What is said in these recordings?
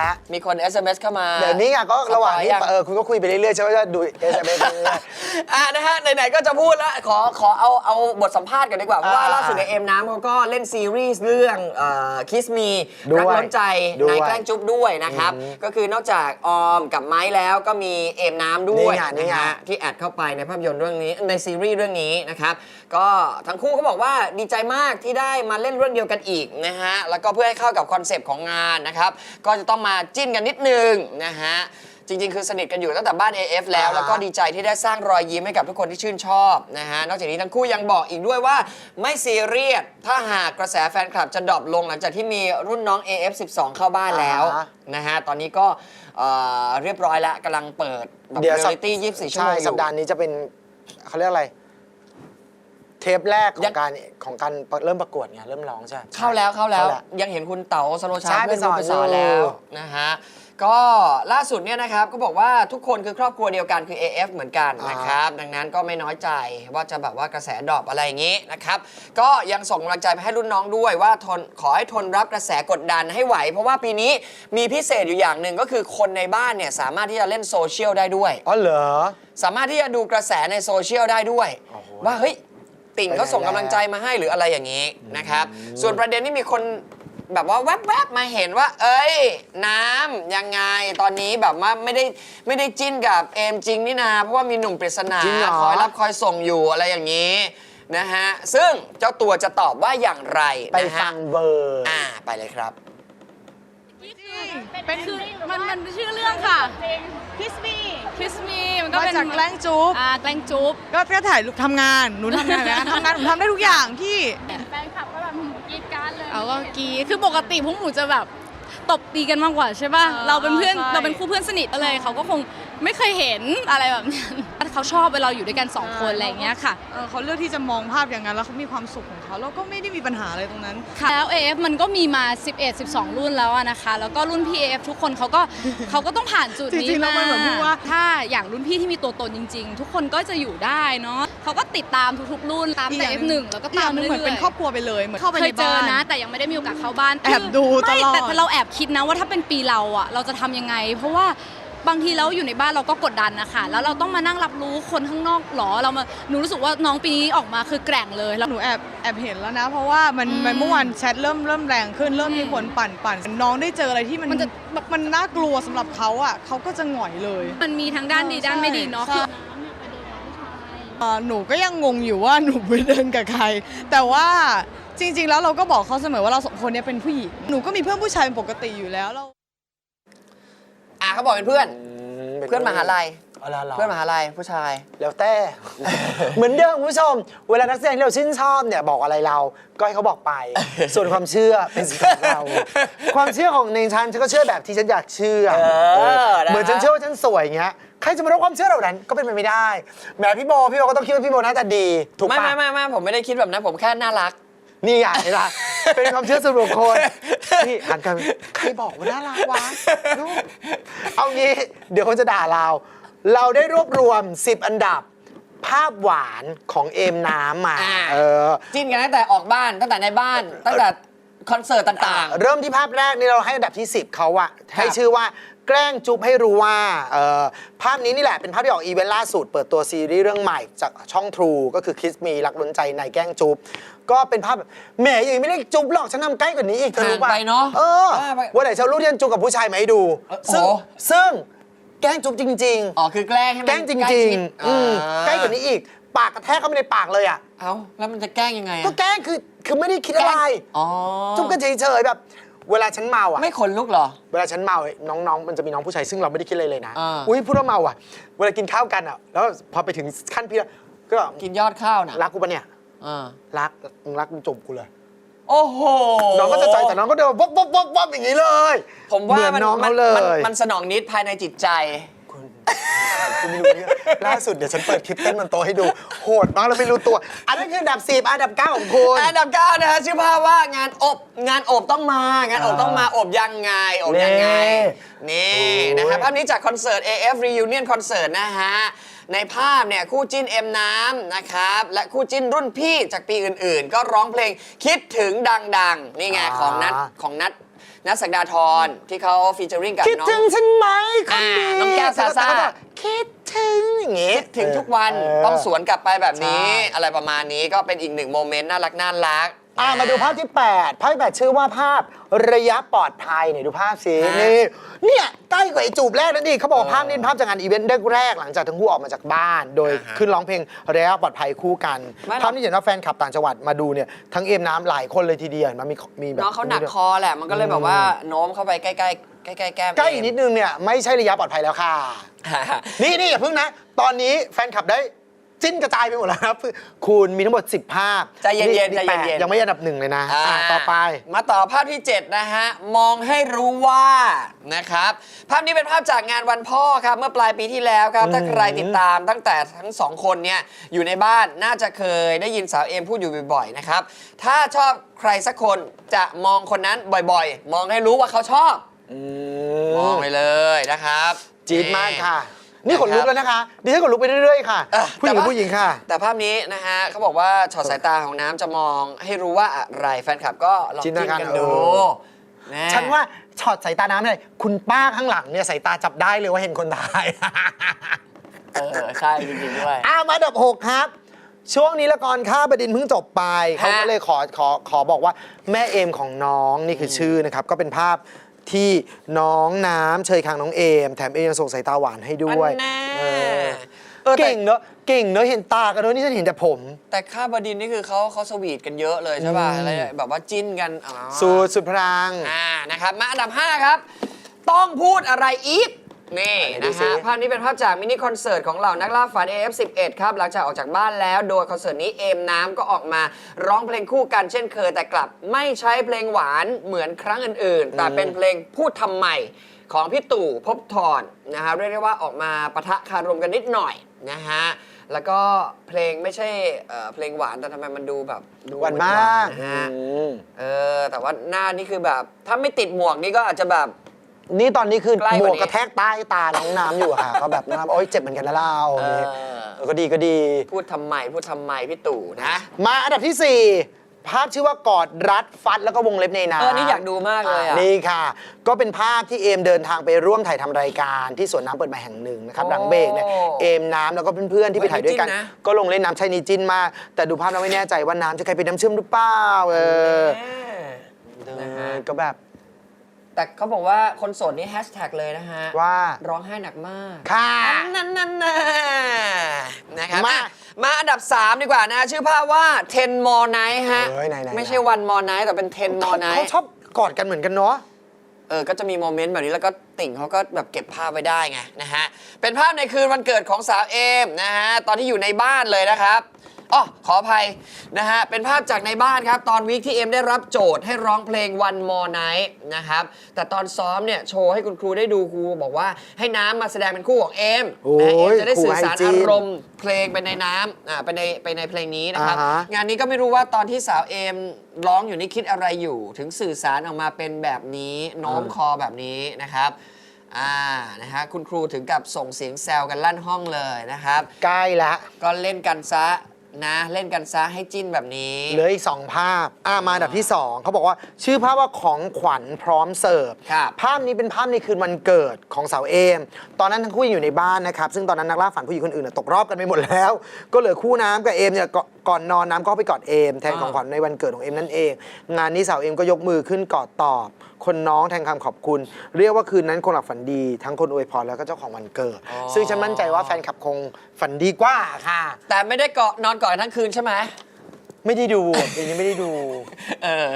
แล้ว มีคน SMS เข้ามาเดี๋ยวนี้ไงก็ระหว่างที่สปอยยังเออคุณก็คุยไปเรื่อยๆใช่ไหมจะดูเอสเอ็มเอสอะนะฮะไหนๆก็จะพูดแล้วขอขอเอาเอาบทสัมภาษณ์กันดีกว่า เพราะว่าอ่าล่าสุดในเอ็มน้ำเขาก็เล่นซีรีส์เรื่องคิสมีด้วยรักล้นใจด้วยนายแกล้งจุ๊บด้วยนะครับ ก็คือนอกจากออมกับไม้แล้วก็มีเอ็มน้ำด้วยนี่ไงนี่นะไงฮะที่แอดเข้าไปในภาพยนตร์เรื่องนี้ในซีรีส์เรื่องนี้นะครับก็ทั้งคู่เขาบอกว่าดีใจมากที่ได้มาเล่นเรื่องเดียวกันอีกนะฮะแล้วก็เพื่อให้เข้ากับคอนเซปต์ของงานนะครับก็จะต้องมาจิ้นกันนิดนึงนะฮะ จริง ๆ คือสนิทกันอยู่ตั้งแต่บ้าน AF แล้วอ่าฮะแล้วก็ดีใจที่ได้สร้างรอยยิ้มให้กับทุกคนที่ชื่นชอบนะฮะ นอกจากนี้ทั้งคู่ยังบอกอีกด้วยว่าไม่ซีเรียส ถ้าหากกระแสแฟนคลับจะดรอปลงหลังจากที่มีรุ่นน้อง AF 12 เข้าบ้านแล้วนะฮะ ตอนนี้ก็เอ่อเรียบร้อยแล้วกำลังเปิดแบบเดี๋ยวเรียสัลิตี้24ชั่วใช่โมงอสัปยู่ ดาห์นี้จะเป็นเขาเรียกอะไร เทปแรกขยัองง การของการเริ่มประกวดไงเริ่มร้องใช่ไหม เข้าแล้วเข้าแล้วเข้าแล้วยังเห็นคุณเต๋าสโลชาใช่เพื่อนไปสอนไปสอนอยู่ แล้วนะฮะก็ล่าสุดเนี่ยนะครับก็บอกว่าทุกคนคือครอบครัวเดียวกันคือ AF เหมือนกันนะครับดังนั้นก็ไม่น้อยใจว่าจะแบบว่ากระแสดรอปอะไรอย่างนี้นะครับก็ยังส่งกำลังใจไปให้รุ่นน้องด้วยว่าทนขอให้ทนรับกระแสกดดันให้ไหว เพราะว่าปีนี้มีพิเศษอยู่อย่างหนึ่งก็คือคนในบ้านเนี่ยสามารถที่จะเล่นโซเชียลได้ด้วย อ๋อเหรอ สามารถที่จะดูกระแสในโซเชียลได้ด้วย โอ้โห ว่าเฮ้ย ติ่งเขาส่งไปไหนกำลังใจมาให้หรืออะไรอย่างนี้นะครับ ส่วนประเด็นที่มีคนแบบว่าแวบๆมาเห็นว่า เอ้ย น้ำยังไงตอนนี้แบบว่าไม่ได้ไม่ได้จิ้นกับเอมจริงนี่นาเพราะว่ามีหนุ่มปริศนาจริงเหรอ คอยรับคอยส่งอยู่อะไรอย่างนี้นะฮะซึ่งเจ้าตัวจะตอบว่าอย่างไรไปนะฮะฟังเบอร์ อ่าไปเลยครับ เป็นคือมันมันชื่อเรื่องค่ะ คิสมี่ Kiss Me มันก็มาเป็นจากแกล้งจุ๊บอ่าแกล้งจุ๊บ ก็ก็ถ่ายรูปทำงานหนูทำงานนะทำงานหนูทำได้ทุกอย่างพี่ แฟนคลับก็แบบกรีดการเลยเอาก็กรีดคือปกติพวกหนูจะแบบตบตีกันมากกว่าใช่ป่ะ เออเราเป็นเพื่อนใช่ เราเป็นคู่เพื่อนสนิทอะไรเขาก็คง ไม่เคยเห็นอะไรแบบนั้นเขาชอบเวลาเราอยู่ด้วยกันสองคนอะไรอย่างเงี้ยค่ะ เออเขาเลือกที่จะมองภาพอย่างนั้นแล้วเขามีความสุขของเขาเราก็ไม่ได้มีปัญหาอะไรตรงนั้นค่ะแล้ว AF มันก็มีมา 11 12 รุ่นแล้วอะนะคะ แล้วก็รุ่นพี่ AF ทุกคนเขาก็เขาก็ต้องผ่านจุดจรินี้งๆแล้วมามันเหมือนพูดว่าถ้าอย่างรุ่นพี่ที่มีตัวตนจริง ๆ ทุกคนก็จะอยู่ได้เนาะเขาก็ติดตามทุกๆ รุ่นตามแต่ F1 แล้วก็อีกอตาย่ามงหนึงเรื่เหมือนเป็นอยครอบครัวไปเลยเหมือนเข้าไปๆเคในยเจอบ้านนะ แต่ยังไม่ได้มีโอกาสเข้าบ้านแอบดูไม่ตลอดแต่เราแอบคิดนะว่าถ้าเป็นปีเราอะเราจะทำยังไง เพราะว่า บางทีเราอยู่ในบ้านเราก็กดดันนะคะแล้วเราต้องมานั่งรับรู้คนข้างนอกหรอเรามาหนูรู้สึกว่าน้องปีนี้ออกมาคือแกร่งเลยแล้วหนูแอบแอบเห็นแล้วนะ เพราะว่ามันอืมมันเมื่อวานแชทเริ่มเริ่มแรงขึ้นเริ่มมีคนปั่นปั่นน้องได้เจออะไรที่มันมันจะมันน่ากลัวสำหรับเขาอะเขาก็จะหงอยเลย มันมีทั้งด้านดีเออด้านไม่ดีเนาะใช่คือเอ่อหนูก็ยังงงอยู่ว่าหนูไปเดินกับใคร แต่ว่าจริง ๆ แล้วเราก็บอกเขาเสมอว่าเราสองคนเนี้เป็นผู้หญิงหนูก็มีเพื่อนผู้ชายเป็นปกติอยู่แล้วเราอ่า เขาบอกเป็นเพื่อนป็เพื่อนมหาลัยอ๋อเหรอเหรอเพื่อนมหาลัยผู้ชาย แล้วแต่ เหมือนเดิมคุณผู้ชม เวลานักแสดงที่เราชื่นชอบเนี่ยบอกอะไรเรา ก็ให้เขาบอกไป ส่วนความเชื่อเป็นสิทธิ์ของเรา ความเชื่อของในฉันฉันก็เชื่อแบบที่ฉันอยากเชื่อเออนะฮะเหมือนฉันเชื่อว่าฉันสวยอย่างเงี้ย ใครจะมารู้ความเชื่อเหล่านั้นก็เป็นไปไม่ได้ แหมพี่โบพี่โบก็ต้องคิดว่าพี่โบน่าจะดี ถูกไม่ปะไม่ไม่ไม่ผมไม่ได้คิดแบบนั้นผมแค่น่ารัก นี่ไงเห็นปะเป็นความเชื่อส่วนบุคคล นี่หันกันใครบอกว่าน่ารักวะลูกเอางี้เดี๋ยวคนจะด่าเรา เราได้รวบรวม 10 อันดับ ภาพหวานของเอมน้ำมาอ่า เออ จิ้นกันตั้งแต่ออกบ้านตั้งแต่ในบ้าน ตั้งแต่คอนเสิร์ตต่าง เริ่มที่ภาพแรกนี่เราให้อันดับที่ 10เขาอะให้ชื่อว่า แกล้งจุ๊บให้รู้ว่าเอ่อภาพนี้นี่แหละเป็นภาพที่ออกอีเวนต์ล่าสุด เปิดตัวซีรีส์เรื่องใหม่จากช่อง True ก็คือคิสมีรักล้นใจในแกล้งจุ๊บก็เป็นภาพแบบแหมอย่างนี้ไม่ได้จุ๊บหรอกฉันทำใกล้กว่านี้อีกเธอรู้ป่ะห่างไปเนอะเออว่าไปวันไหนฉันรู้ที่ฉันจุ๊บกับผู้ชายมาให้ดู เออซึ่งโอ้ ซึ่งแกล้งจุ๊บจริง ๆ อ๋อคือแกล้งให้ๆมันแกล้งจใล้ริงชิดๆอืมอ่ใกล้กว่านี้อีก ปากกระแทกเข้าไปในปากเลยอะเอ้าแล้วมันจะแกล้งยังไงอะก็แกล้งคือคือไม่ได้คิดอะไร อ๋อ จุ๊บกันเฉยๆแบบ เวลาฉันเมาอะไม่ขนลุกเหรอ เวลาฉันเมาน้องๆ มันจะมีน้องผู้ชายซึ่งเราไม่ได้คิดอะไรเลยนะ อ่า อุ้ยพูดว่าเมาอะ เวลากินข้าวกันอะ แล้วพอไปถึงขั้นพี่แล้วก็กินยอดข้าวน่ะรักกูปะเนี่ย อ่ารักมึงรักมึงจบกูเลย โอ้โหน้องก็จะใจแต่น้องก็เดินวับวับวับวับอย่างนี้เลยผมว่าเหมือนมันน้องมัเขาเลมันย มันสนองนิดภายในจิตใจ คุณคุณไม่รู้เนี่ยล่าสุดเดี๋ยวฉันเปิดคลิปเต้นบนโต๊ะให้ดู โหดมากแล้วไม่รู้ตัว อันนั้นคืออันดับสิบอันดับเก้าของคุณ อันดับเก้านะฮะชื่อภาพว่างานอบงานอบต้องมางานอบต้องมาอบยังไงอบยังไง นี่โอ้ยนะครับภาพนี้จากคอนเสิร์ต AF Reunion Concert นะฮะ ในภาพเนี่ยคู่จิ้นเอ็มน้ำนะครับ และคู่จิ้นรุ่นพี่จากปีอื่นๆ ก็ร้องเพลงคิดถึงดังๆ นี่ไงของนัดของนัด นัทสักดาธรที่เขาฟีเจอริ่งกับคิดน้องถึงฉันไหมคนดีอ่าน้องแก้วซาซ่าแล้วก็แบบคิดถึงอย่างงี้ถึงทุกวันเต้องสวนกลับไปแบบนี้ ใช่ อะไรประมาณนี้ก็เป็นอีกหนึ่งโมเมนต์น่ารักน่ารัก อ่ามาดูภาพที่ 8 ภาพที่8ชื่อว่าภาพระยะปลอดภัยไหนดูภาพสิฮะนี่เนี่ยใกล้กว่าไอ้จูบแรกนั่นดิเขาบอกว่าภาพนี้เป็นภาพจากงานอีเวนต์แรกๆหลังจากทั้งคู่ออกมาจากบ้าน โดยอ่าฮะขึ้นร้องเพลงระยะปลอดภัยคู่กันไม่หรอกภาพนี้เห็นว่าแฟนคลับต่างจังหวัดมาดูเนี่ยทั้งเอ็มน้ำหลายคนเลยทีเดียวเห็นไหมันมีมีแบบน้องเขาหนักคอแหละมันก็เลยแบบว่าโน้มเข้าไปใกล้ๆใกล้ๆแก้มใกล้อีกนิดนึงเนี่ยไม่ใช่ระยะปลอดภัยแล้วค่ะ นี่นี่อย่าเพิ่งนะ ตอนนี้แฟนคลับได้ จิ้นกระจายไปหมดแล้วครับคุณมีทั้งหมด 10 ภาพใจเย็นๆนี่ใจเย็นๆแปดยังไม่อันดับหนึ่งเลยนะอ่าอะต่อไป มาต่อภาพที่ 7 นะฮะ มองให้รู้ว่านะครับ ภาพนี้เป็นภาพจากงานวันพ่อครับ เมื่อปลายปีที่แล้วครับ ถ้าใครติดตามตั้งแต่ทั้งสองคนเนี่ย อยู่ในบ้านน่าจะเคยได้ยินสาวเอมพูดอยู่บ่อยๆนะครับ ถ้าชอบใครสักคนจะมองคนนั้นบ่อยๆ มองให้รู้ว่าเขาชอบ มองไปเลยนะครับจี๊ดมากค่ะ นี่ ขนลุกแล้วนะคะดิฉันขนลุกไปเรื่อยๆค่ะ เออผู้หญิงแต่กับว่า ผู้หญิงค่ะ แต่ภาพนี้นะฮะเขาบอกว่าช็อตสายตาของน้ำจะมองให้รู้ว่าอะไรแฟนคลับก็ลองจิจิ้นนตนาการกันดูเออแน่ฉันว่าช็อตสายตาน้ำเลยคุณป้าข้างหลังเนี่ยสายตาจับได้เลยว่าเห็นคนตาย เออใช่จริงๆด้วย อ้ามาอันดับ6ครับ ช่วงนี้ละครข้าบดินเพิ่งจบไปเขาก็เลยขอขอขอบอกว่าแม่เอมของน้องนี่คือชื่อนะครับ ก็เป็นภาพ ที่น้องน้ำเชยคางน้องเอม แถมเอมยังส่งสายตาหวานให้ด้วยอันแน่ เออเออแต่เก่งเนอะเก่งเนอะเห็นตากันเนอะนี่ฉันเห็นแต่ผม แต่ข้าบดินนี่คือเขาเขาสวีทกันเยอะเลยใช่ป่ะอืม อะไรแบบว่าจิ้นกันอ๋อสูตรสุดพลัง อ่านะครับ มาอันดับ 5 ครับ ต้องพูดอะไรอีก นี่ไหนดูนะสิฮะภาพนี้เป็นภาพจากมินิคอนเสิร์ตของเหล่านักล่าฝัน AF11 ครับหลังจากออกจากบ้านแล้ว โดยคอนเสิร์ตนี้เอมน้ำก็ออกมาร้องเพลงคู่กันเช่นเคย แต่กลับไม่ใช้เพลงหวานเหมือนครั้งอื่นๆ แต่เป็นเพลงพูดทำไมของพี่ตู่ภพบทรนะฮะเรียกได้ว่าออกมาปะทะคารมกันนิดหน่อยนะฮะแล้วก็เพลงไม่ใช่เอ่อเพลงหวานแต่ทำไมมันดูแบบดูหวานมากนะฮะอืมเออแต่ว่าหน้านี่คือแบบ ถ้าไม่ติดหมวกนี่ก็อาจจะแบบ นี่ตอนนี้คือใกล้กว่านี้หมวกกระแทกใต้ตาน้องน้ำอยู่อะค่ะ ก็แบบน้ำโอ๊ยเจ็บเหมือนกันนะเราเออเออก็ดีก็ดี พูดทำไมพูดทำไมพี่ตู่นะมาอันดับที่ 4 ภาพชื่อว่ากอดรัดฟัดแล้วก็วงเล็บในน้ำเออนี่อยากดูมากเลยอะนี่ค่ะ ก็เป็นภาพที่เอมเดินทางไปร่วมถ่ายทำรายการที่สวนน้ำเปิดใหม่แห่งหนึ่งนะครับ โอ้หลังเบรกเนี่ยเอมน้ำแล้วก็เพื่อนๆที่ไปถ่ายด้วยกัน เฮ้ยนี่จิ้นนะ ก็ลงเล่นน้ำใช่นี่จิ้นมาก แต่ดูภาพแล้วไม่แน่ใจว่าน้ำจะใครเป็นน้ำเชื่อมหรือเปล่าเออนะฮะ ก็แบบ แต่เขาบอกว่าคนโสดนี่แฮชแท็กเลยนะฮะ ว่า ร้องไห้หนักมากค่ะ นั่นนั่นน่ะนะครับมาอะมาอันดับ 3 ดีกว่านะ ชื่อภาพว่า 10 more night ฮะเฮ้ยไหนๆๆไม่ใช่ one more night แต่เป็น 10 more เขา night ชอบกอดกันเหมือนกันเนาะ เออ ก็จะมีโมเมนต์แบบนี้แล้วก็ติ่งเขาก็แบบเก็บภาพไว้ได้ไงนะฮะ เป็นภาพในคืนวันเกิดของสาวเอมนะฮะ ตอนที่อยู่ในบ้านเลยนะครับ อ๋อขออภัยนะฮะ เป็นภาพจากในบ้านครับ ตอนวีคที่เอมได้รับโจทย์ให้ร้องเพลง One More Night นะครับ แต่ตอนซ้อมเนี่ยโชว์ให้คุณครูได้ดูครูบอกว่าให้น้ำมาแสดงเป็นคู่ของเอมโอ้ยนะเอมจะได้สื่อสารครูให้จิ้อานรมณ์เพลงไปในน้ำอ่าไปในไปในเพลงนี้นะครับอ่าฮะงานนี้ก็ไม่รู้ว่าตอนที่สาวเอมร้องอยู่นี่คิดอะไรอยู่ ถึงสื่อสารออกมาเป็นแบบนี้โน้มคอแบบนี้นะครับอ่า นะฮะ คุณครูถึงกับส่งเสียงแซวกันลั่นห้องเลยนะครับ ใกล้ละ ก็เล่นกันซะ นะ เล่นกันซะให้จิ้นแบบนี้ เหลืออีกสองภาพอ่ามาอันดับที่2เขาบอกว่าชื่อภาพว่าของขวัญพร้อมเสิร์ฟ ครับ ภาพนี้เป็นภาพในคืนวันเกิดของสาวเอม ตอนนั้นทั้งคู่ยังอยู่ในบ้านนะครับ ซึ่งตอนนั้นนักล่าฝันผู้หญิงคนอื่นนะตกรอบกันไปหมดแล้ว ก็เหลือคู่น้ำกับเอมเนี่ยก่อน ก่อนนอนน้ำก็ไปกอดเอม แทนของขวัญในวันเกิดของเอมนั่นเอง งานนี้สาวเอมก็ยกมือขึ้นกอดตอบ คนน้องแทนคำขอบคุณ เรียกว่าคืนนั้นคนหลับฝันดี ทั้งคนอวยพรแล้วก็เจ้าของวันเกิดอ๋อซึ่งฉันมั่นใจว่าแฟนคลับคงฝันดีกว่าค่ะ แต่ไม่ได้เกาะนอนก่อนทั้งคืนใช่ไหมไม่ได้ดูเพลงนี้ไม่ได้ดู เออ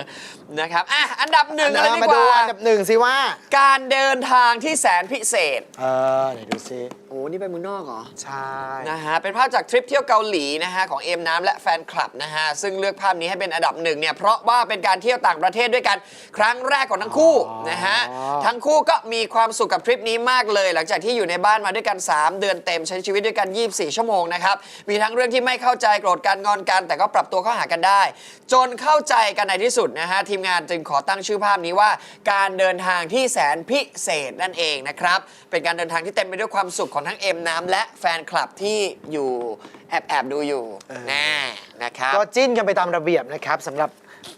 นะครับ อะ อันดับหนึ่งอะไรดีมากดูว่า อันดับหนึ่งสิว่า การเดินทางที่แสนพิเศษ เออไหนดูซิโอ้ นี่ไปเมืองนอกเหรอ ใช่ นะฮะ เป็นภาพจากทริปเที่ยวเกาหลีนะฮะของเอมน้ำและแฟนคลับนะฮะ ซึ่งเลือกภาพนี้ให้เป็นอันดับหนึ่งเนี่ย เพราะว่าเป็นการเที่ยวต่างประเทศด้วยกัน ครั้งแรกของทั้งคู่นะฮะ ทั้งคู่ก็มีความสุขกับทริปนี้มากเลย หลังจากที่อยู่ในบ้านมาด้วยกัน 3 เดือนเต็มใช้ชีวิตด้วยกัน 24 ชั่วโมงนะครับ มีทั้งเรื่องที่ไม่เข้าใจโกรธกันงอนกัน แต่ก็ปรับตัวเข้าหากันได้ จนเข้าใจกันในที่สุดนะฮะ ทีมงานจึงขอตั้งชื่อภาพนี้ว่า การเดินทางที่แสนพิเศษนั่นเองนะครับเป็นการเดินทางที่เต็มไปด้วยความสุขของทั้งเอมน้ำและแฟนคลับที่อยู่แอบแอบๆดูอยู่แน่นะครับ ก็จิ้นกันไปตามระเบียบนะครับสำหรับ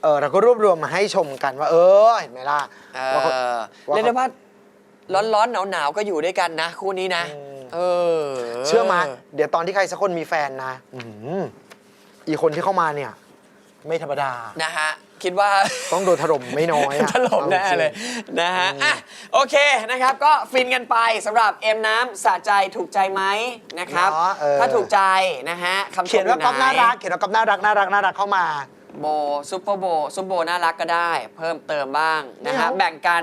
เออเราก็รวบรวมมาให้ชมกันว่า เออเห็นไหมล่ะเอว่าเขา อว่าเขา เรียกได้ว่าร้อนๆหนาวๆก็อยู่ด้วยกันนะ คู่นี้นะอืมเออเชื่อมาเดี๋ยวตอนที่ใครสักคนมีแฟนนะอื้อหืออีคนที่เข้ามาเนี่ย ไม่ธรรมดา นะฮะ คิดว่า ต้องโดนถล่มไม่น้อยอะถล่มแน่เลยนะฮะอะโอเคนะครับก็ฟินกันไปสำหรับเอ็มน้ำสะใจถูกใจไหมนะครับ เนาะเออ ถ้าถูกใจนะฮะคำชมเขียนว่าอก๊อฟไหน่ารัก เขียนว่าก๊อฟน่ารักน่ารักน่ารักเข้ามา โบซุปเปอร์โบซุปโบน่ารักก็ได้ เพิ่มเติมบ้างนะฮะ ไม่เอา แบ่งกัน